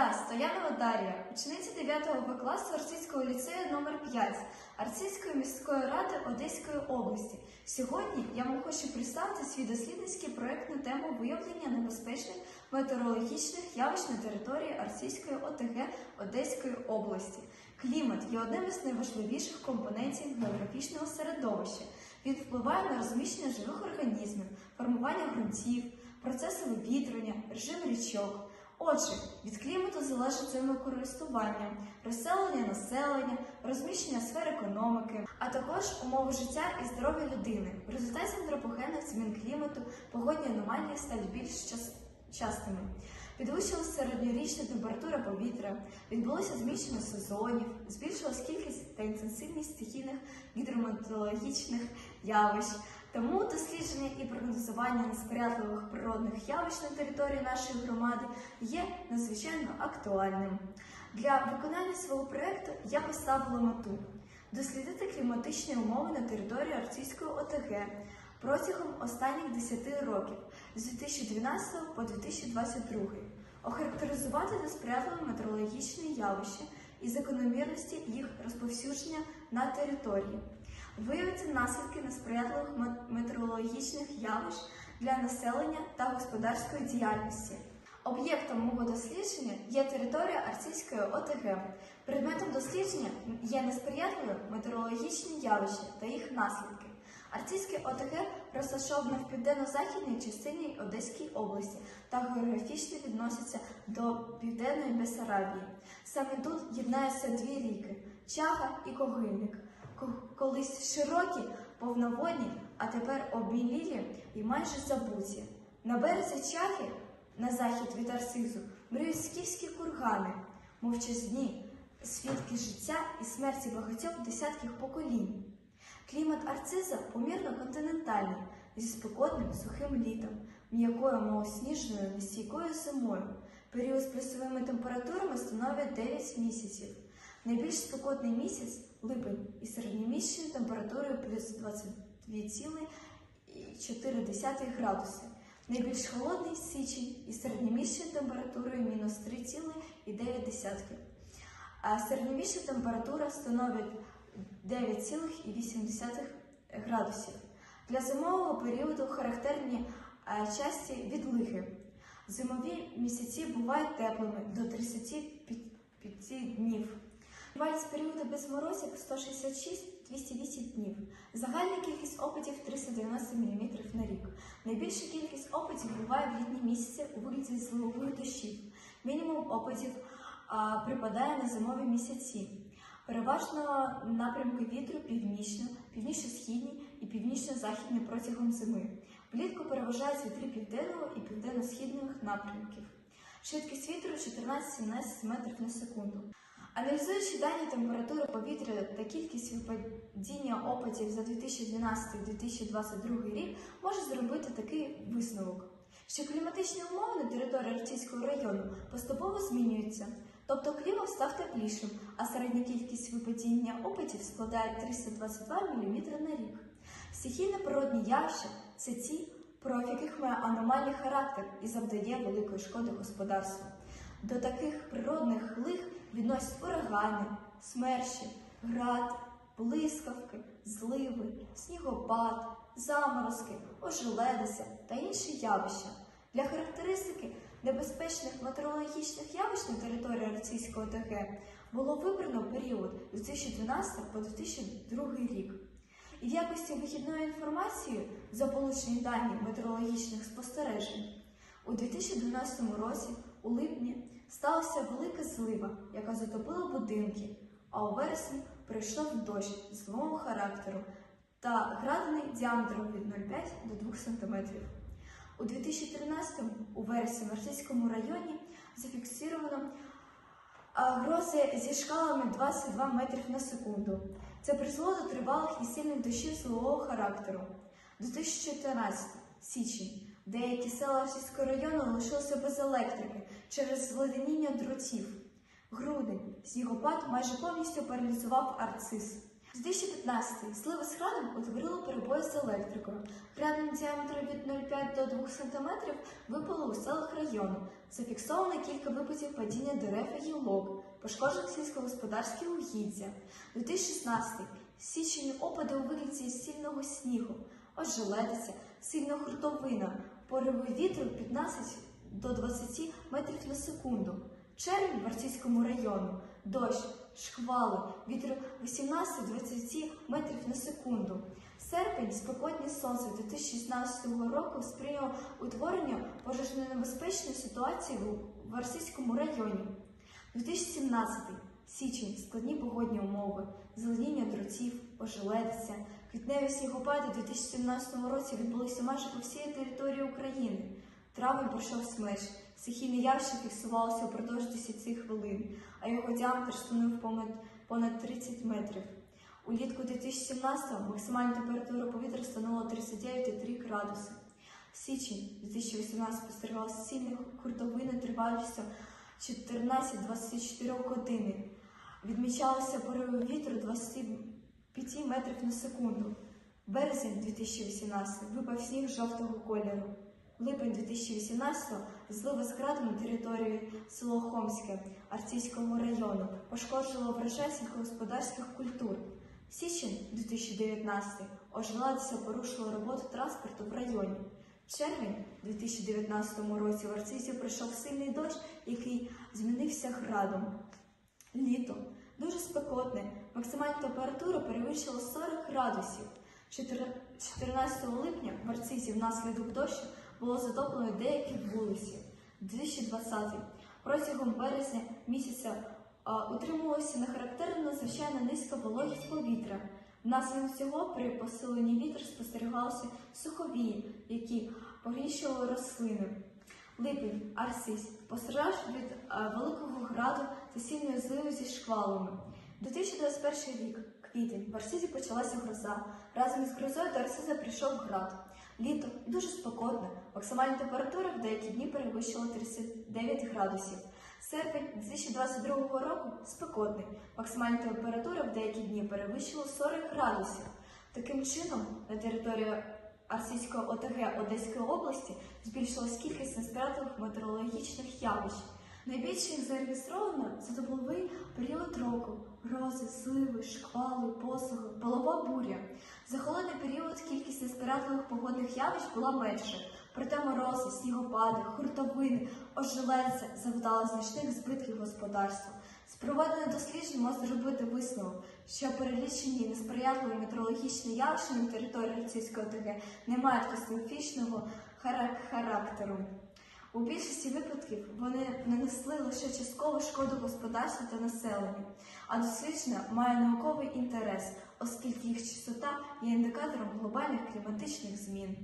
Я, Стоянова Дар'я, учениця 9 Б класу Арцизького ліцею номер 5 Арцизької міської ради Одеської області. Сьогодні я вам хочу представити свій дослідницький проект на тему виявлення небезпечних метеорологічних явищ на території Арцизької ОТГ Одеської області. Клімат є одним із найважливіших компонентів географічного середовища. Він впливає на розміщення живих організмів, формування ґрунтів, процеси вивітрення, режим річок. Отже, від клімату залежить землекористування, розселення населення, розміщення сфер економіки, а також умови життя і здоров'я людини. В результаті антропогенних змін клімату погодні аномалії стали більш час- частими. Підвищилася середньорічна температура повітря, відбулося зміщення сезонів, збільшилась кількість та інтенсивність стихійних гідрометеорологічних явищ. Тому дослідження і прогнозування несприятливих природних явищ на території нашої громади є надзвичайно актуальним. Для виконання свого проєкту я поставила мету дослідити кліматичні умови на території Арцизької ОТГ протягом останніх 10 років з 2012 по 2022, охарактеризувати несприятливі метеорологічні явища і закономірності їх розповсюдження на території виявити наслідки несприятливих метеорологічних явищ для населення та господарської діяльності. Об'єктом мого дослідження є територія Арцизької ОТГ. Предметом дослідження є несприятливі метеорологічні явища та їх наслідки. Арцизьке ОТГ розташоване в південно-західній частині Одеської області та географічно відноситься до Південної Бесарабії. Саме тут єднаються дві ріки Чага і Когильник. Колись широкі, повноводні, а тепер обмілілі і майже забуті. На березі Чаги, на захід від Арцизу, мріють скіфські кургани, мовчазні, свідки життя і смерті багатьох десятків поколінь. Клімат Арциза помірно континентальний, зі спекотним сухим літом, м'якою малосніжною нестійкою зимою. Період з плюсовими температурами становить 9 місяців. Найбільш спекотний місяць липень із середньомісячною температурою плюс 22,4 градуси. Найбільш холодний січень із середньомісячною температурою мінус 3,9. А середньомісячна температура становить 9,8 градусів. Для зимового періоду характерні е, часті відлиги. Зимові місяці бувають теплими до 35 днів. Тривалість періоду без морозів 166-208 днів. Загальна кількість опадів 390 мм на рік. Найбільша кількість опадів буває в літні місяці у вигляді зливових дощів. Мінімум опадів а, припадає на зимові місяці. Переважно напрямки вітру північно, північно-східні і північно-західні протягом зими. Влітку переважають вітри південного і південно-східних напрямків. Швидкість вітру 14-17 метрів на секунду. Аналізуючи дані температури повітря та кількість випадіння опадів за 2012-2022 рік, можна зробити такий висновок, що кліматичні умови на території Арктичського району поступово змінюються, тобто клімат став теплішим, а середня кількість випадіння опадів складає 322 мм на рік. Стихійні природні явища це ті, про яких має аномальний характер і завдає великої шкоди господарству. До таких природних лих відносять урагани, смерчі, град, блискавки, зливи, снігопад, заморозки, ожеледиця та інші явища. Для характеристики небезпечних метеорологічних явищ на території Арцизького ТГ було вибрано період з 2012 по 2002 рік. І в якості вихідної інформації за получені дані метеорологічних спостережень у 2012 році, у липні, сталася велика злива, яка затопила будинки, а у вересні прийшов дощ злого характеру та градини діаметром від 0,5 до 2 см. У 2013-му у вересні в Арцизькому районі зафіксовано а, грози зі шкалами 22 метрів на секунду. Це призвело до тривалих і сильних дощів силового характеру. 2014 січень. Деякі села Російського району лишилися без електрики через зледеніння дротів. Грудень снігопад майже повністю паралізував арциз. 2015 зливи з градом утворило перебої з електрикою. Градом діаметром від 0,5 до 2 см випало у селах району. Зафіксовано кілька випадків падіння дерев і гілок, пошкоджених сільськогосподарські угіддя. 2016 січені опади у вигляді сильного снігу, ожеледиця, сильна хуртовина, пориви вітру 15 до 20 метрів на секунду. Червень в Арцизькому району, дощ, шквали, вітер 18-20 метрів на секунду. Серпень спекотне сонце 2016 року сприйняв утворення пожежно-небезпечної ситуації в Арцизькому районі. 2017 січень складні погодні умови, зеленіння дротів, ожеледиця. Квітневі снігопади у 2017 році відбулися майже по всій території України. Травень пройшов смерч. Стихійне явище фіксувалося упродовж 10 хвилин, а його діаметр становив понад, понад 30 метрів. Улітку 2017-го максимальна температура повітря становила 39,3 градуси. В січні 2018 спостерігалася сильна хуртовина тривалістю 14-24 години. Відмічалися пориви вітру 25 метрів на секунду. Березень 2018 випав сніг жовтого кольору. Липень 2018-го злива з на території село Хомське Арцизького району пошкоджувало врожай сільськогосподарських культур. Січень 2019 ожеледиця порушила роботу транспорту в районі. В Червень 2019 році в Арцизі пройшов сильний дощ, який змінився градом. Літо дуже спекотне, максимальна температура перевищила 40 градусів. 14 липня в Арцизі внаслідок дощу було затоплено деякі вулиці. 2020 протягом березня місяця утримувалася нехарактерна звичайно низька вологість повітря. Внаслідок цього при посиленні вітру спостерігалися суховії, які погріщували рослини. Липень Арсись постраждав від великого граду та сильної зливи зі шквалами. 2021 рік, квітень, в Арсизі почалася гроза. Разом із грозою до Арсиза прийшов град. Літо дуже спекотне, максимальна температура в деякі дні перевищила 39 градусів. Серпень 2022 року спекотний, максимальна температура в деякі дні перевищила 40 градусів. Таким чином, на території Арсійської ОТГ Одеської області збільшилась кількість несприятливих метеорологічних явищ. Найбільше їх зареєстровано за добовий період року грози, сливи, шквали, посухи, полова буря. За холодний період кількість несприятливих погодних явищ була менша. Проте морози, снігопади, хуртовини, ожеледця завдали значних збитків господарству. З проведених досліджень можна зробити висновок, що перелічені несприятливі метеорологічні явища на території Російської ОТГ не мають катастрофічного хара- характеру. У більшості випадків вони нанесли лише часткову шкоду господарству та населенню, а дослідження має науковий інтерес, оскільки їх частота є індикатором глобальних кліматичних змін.